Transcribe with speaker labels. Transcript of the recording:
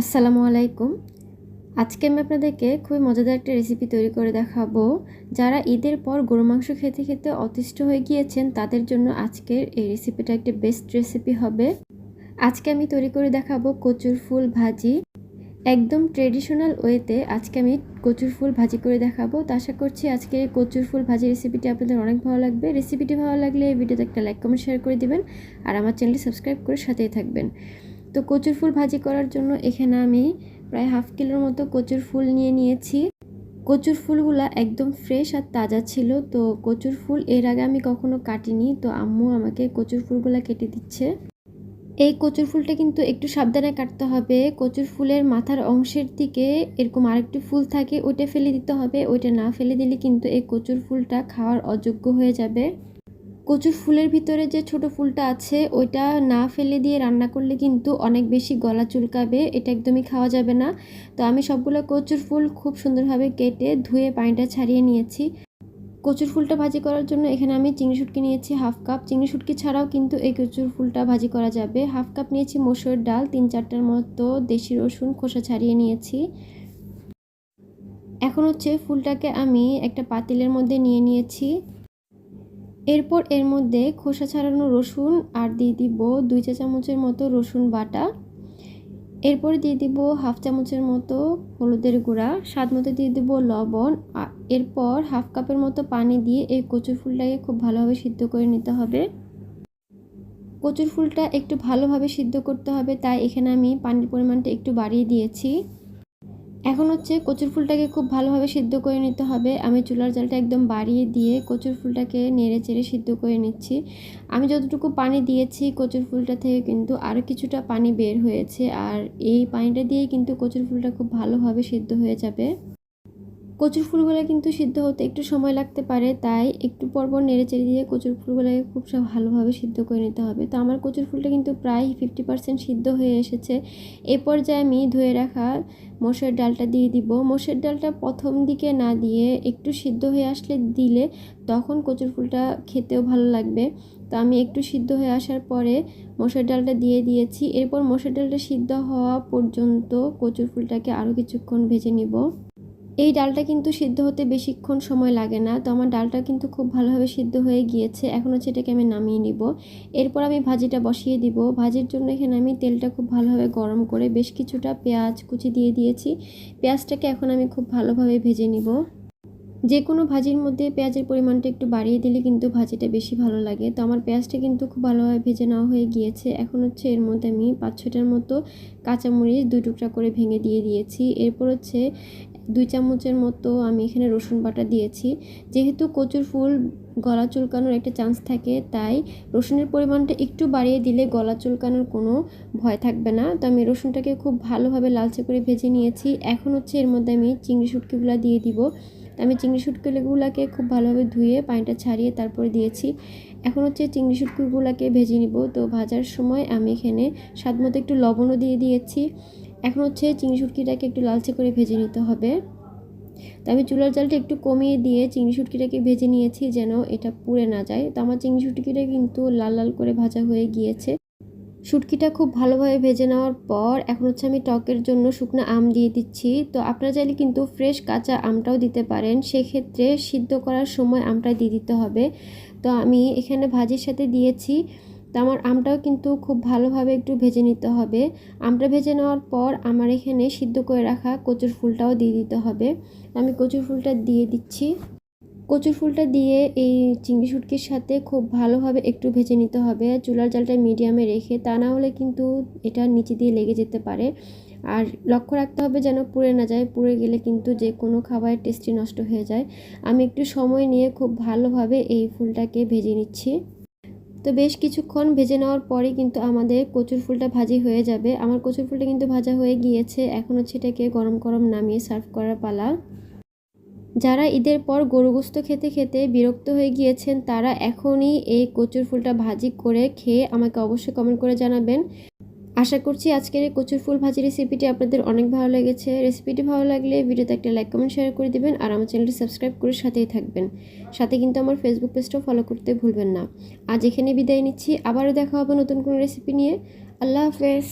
Speaker 1: আসসালামু আলাইকুম। আজকে আমি আপনাদেরকে খুবই মজাদার একটা রেসিপি তৈরি করে দেখাবো। যারা ঈদের পর গরু মাংস খেতে খেতে অতিষ্ঠ হয়ে গিয়েছেন, তাদের জন্য আজকের এই রেসিপিটা একটা বেস্ট রেসিপি হবে। আজকে আমি তৈরি করে দেখাবো কচুর ফুল ভাজি। একদম ট্রেডিশনাল ওয়েতে আজকে আমি কচুর ফুল ভাজি করে দেখাবো। তো আশা করছি আজকে এই কচুর ফুল ভাজি রেসিপিটি আপনাদের অনেক ভালো লাগবে। রেসিপিটি ভালো লাগলে এই ভিডিওতে একটা লাইক কমেন্ট শেয়ার করে দিবেন। আর আমার চ্যানেলটি সাবস্ক্রাইব করে সাথেই থাকবেন। তো কচুর ফুল ভাজি করার জন্য এখানে আমি প্রায় হাফ কিলোর মতো কচুর ফুল নিয়ে নিয়েছি। কচুর ফুলগুলা একদম ফ্রেশ আর তাজা ছিল, তো কচুর ফুল এর আগে আমি কখনো কাটিনি, তো আম্মু আমাকে কচুর ফুলগুলা কেটে দিচ্ছে। এই কচুর ফুলটা কিন্তু একটু সাবধানে কাটতে হবে, কচুর ফুলের মাথার অংশের দিকে এরকম আরেকটু ফুল থাকে ওইটা ফেলে দিতে হবে, ওইটা না ফেলে দিলে কিন্তু এই কচুর ফুলটা খাওয়ার অযোগ্য হয়ে যাবে। কচুর ফুলের ভিতরে যে ছোট ফুলটা আছে, ওইটা না ফেলে দিয়ে রান্না করলে কিন্তু অনেক বেশি গলা চুলকাবে, এটা একদমই খাওয়া যাবে না। তো আমি সবগুলো কচুর ফুল খুব সুন্দরভাবে কেটে ধুয়ে পানিটা ছাড়িয়ে নিয়েছি। কচুর ফুলটা ভাজি করার জন্য এখানে আমি চিংড়ি শুটকি নিয়েছি হাফ কাপ। চিংড়ি শুটকি ছাড়াও কিন্তু এই কচুর ফুলটা ভাজি করা যাবে। হাফ কাপ নিয়েছি মসুর ডাল, তিন চারটার মতো দেশি রসুন, খোসা ছাড়িয়ে নিয়েছি। এখন হচ্ছে ফুলটাকে আমি একটা পাতিলের মধ্যে নিয়ে নিয়েছি। এরপর এর মধ্যে খোসা ছাড়ানো রসুন আর দিয়ে দিব দুই চা চামচের মতো রসুন বাটা। এরপর দিয়ে দিব হাফ চামচের মতো হলুদের গুঁড়া, স্বাদ মতো দিয়ে দেবো লবণ এরপর হাফ কাপের মতো পানি দিয়ে এই কচুর ফুলটাকে খুব ভালোভাবে সিদ্ধ করে নিতে হবে। কচুর ফুলটা একটু ভালোভাবে সিদ্ধ করতে হবে, তাই এখানে আমি পানির পরিমাণটা একটু বাড়িয়ে দিয়েছি। এখন হচ্ছে কচুর ফুলটাকে খুব ভালোভাবে সিদ্ধ করে নিতে হবে। আমি চুলার জালটা একদম বাড়িয়ে দিয়ে কচুর ফুলটাকে নেড়ে চেড়ে সিদ্ধ করে নিচ্ছি। আমি যতটুকু পানি দিয়েছি কচুর ফুলটা থেকে কিন্তু আরও কিছুটা পানি বের হয়েছে। আর এই পানিটা দিয়ে কিন্তু কচুর ফুলটা খুব ভালোভাবে সিদ্ধ হয়ে যাবে। কচুর ফুলগুলো কিন্তু সিদ্ধ হতে একটু সময় লাগতে পারে, তাই একটু পরপর নেড়ে চেড়ে দিয়ে কচুর ফুলগুলোকে খুব সব ভালোভাবে সিদ্ধ করে নিতে হবে। তো আমার কচুর ফুলটা কিন্তু প্রায় ফিফটি পার্সেন্ট সিদ্ধ হয়ে এসেছে। এ পর্যায়ে আমি ধুয়ে রাখা মসুর ডালটা দিয়ে দিব। মসুর ডালটা প্রথম দিকে না দিয়ে একটু সিদ্ধ হয়ে আসলে দিলে তখন কচুর ফুলটা খেতেও ভালো লাগবে। তো আমি একটু সিদ্ধ হয়ে আসার পরে মসুর ডালটা দিয়ে দিয়েছি। এরপর মসুর ডালটা সিদ্ধ হওয়া পর্যন্ত কচুর ফুলটাকে আরও কিছুক্ষণ ভেজে নিব। এই ডালটা কিন্তু সিদ্ধ হতে বেশিক্ষণ সময় লাগে না। তো আমার ডালটা কিন্তু খুব ভালোভাবে সিদ্ধ হয়ে গিয়েছে। এখন হচ্ছে এটাকে আমি নামিয়ে নিব। এরপর আমি ভাজিটা বসিয়ে দিব। ভাজির জন্য এখানে আমি তেলটা খুব ভালোভাবে গরম করে বেশ কিছুটা পেঁয়াজ কুচি দিয়ে দিয়েছি। পেঁয়াজটাকে এখন আমি খুব ভালোভাবে ভেজে নিব। যে কোনো ভাজির মধ্যে পেঁয়াজের পরিমাণটা একটু বাড়িয়ে দিলে কিন্তু ভাজিটা বেশি ভালো লাগে। তো আমার পেঁয়াজটা কিন্তু খুব ভালোভাবে ভেজে নেওয়া হয়ে গিয়েছে। এখন হচ্ছে এর মধ্যে আমি পাঁচ ছটার মতো কাঁচামরিচ দুই টুকরা করে ভেঙে দিয়ে দিয়েছি। এরপর হচ্ছে দুই চামচের মতো আমি এখানে রসুন বাটা দিয়েছি। যেহেতু কচুর ফুল গলা চুলকানোর একটা চান্স থাকে, তাই রসুনের পরিমাণটা একটু বাড়িয়ে দিলে গলা চুলকানোর কোনো ভয় থাকবে না। তো আমি রসুনটাকে খুব ভালোভাবে লালচে করে ভেজে নিয়েছি। এখন হচ্ছে এর মধ্যে আমি চিংড়ি শুটকিগুলো দিয়ে দিব। আমি চিংড়ি শুটকিগুলোকে খুব ভালোভাবে ধুয়ে পানিটা ছাড়িয়ে তারপরে দিয়েছি। এখন হচ্ছে চিংড়ি শুটকিগুলোকে ভেজে নিব। তো ভাজার সময় আমি এখানে স্বাদ মতো একটু লবণও দিয়ে দিয়েছি। এখন হচ্ছে চিংড়ি শুটকিটাকে একটু লালচে করে ভেজে নিতে হবে। তো আমি চুলার জালটা একটু কমিয়ে দিয়ে চিংড়ি শুটকিটাকে ভেজে নিয়েছি যেন এটা পুড়ে না যায়। তো আমার চিংড়ি শুটকিটা কিন্তু লাল লাল করে ভাজা হয়ে গিয়েছে। শুটকিটা খুব ভালোভাবে ভেজে নেওয়ার পর এখন হচ্ছে আমি টকের জন্য শুকনো আম দিয়ে দিচ্ছি। তো আপনারা চাইলে কিন্তু ফ্রেশ কাঁচা আমটাও দিতে পারেন। সেক্ষেত্রে সিদ্ধ করার সময় আমটা দিয়ে দিতে হবে। তো আমি এখানে ভাজির সাথে দিয়েছি তো আমার আমটাও কিন্তু খুব ভালোভাবে একটু ভেজে নিতে হবে। আমটা ভেজে নেওয়ার পর আমার এখানে সিদ্ধ করে রাখা কচুর ফুলটাও দিয়ে দিতে হবে। আমি কচুর ফুলটা দিয়ে দিচ্ছি। কচুর ফুলটা দিয়ে এই চিংড়ি শুটকির সাথে খুব ভালোভাবে একটু ভেজে নিতে হবে। চুলার জালটা মিডিয়ামে রেখে তা না হলে কিন্তু এটা নিচে দিয়ে লেগে যেতে পারে। আর লক্ষ্য রাখতে হবে যেন পুড়ে না যায়। পুড়ে গেলে কিন্তু যে কোনো খাবারের টেস্টি নষ্ট হয়ে যায়। আমি একটু সময় নিয়ে খুব ভালোভাবে এই ফুলটাকে ভেজে নিচ্ছি। তো বেশ কিছুক্ষণ ভেজে নেওয়ার পরে কিন্তু আমাদের কচুর ফুলটা ভাজি হয়ে যাবে। আমার কচুর ফুলটা কিন্তু ভাজা হয়ে গিয়েছে। এখন হচ্ছে এটাকে গরম গরম নামিয়ে সার্ভ করার পালা। যারা ঈদের পর গরু গোস্ত খেতে খেতে বিরক্ত হয়ে গিয়েছেন, তারা এখনই এই কচুর ফুলটা ভাজি করে খেয়ে আমাকে অবশ্যই কমেন্ট করে জানাবেন। আশা করছি আজকের এই কচুর ফুল ভাজি রেসিপিটি আপনাদের অনেক ভালো লেগেছে। রেসিপিটি ভালো লাগলে ভিডিওতে একটা লাইক কমেন্ট শেয়ার করে দেবেন আর আমার চ্যানেলটি সাবস্ক্রাইব করে সাথেই থাকবেন। সাথে কিন্তু আমার ফেসবুক পেজটাও ফলো করতে ভুলবেন না। আজ এখানে বিদায় নিচ্ছি। আবারও দেখা হবে নতুন কোনো রেসিপি নিয়ে। আল্লাহ হাফেজ।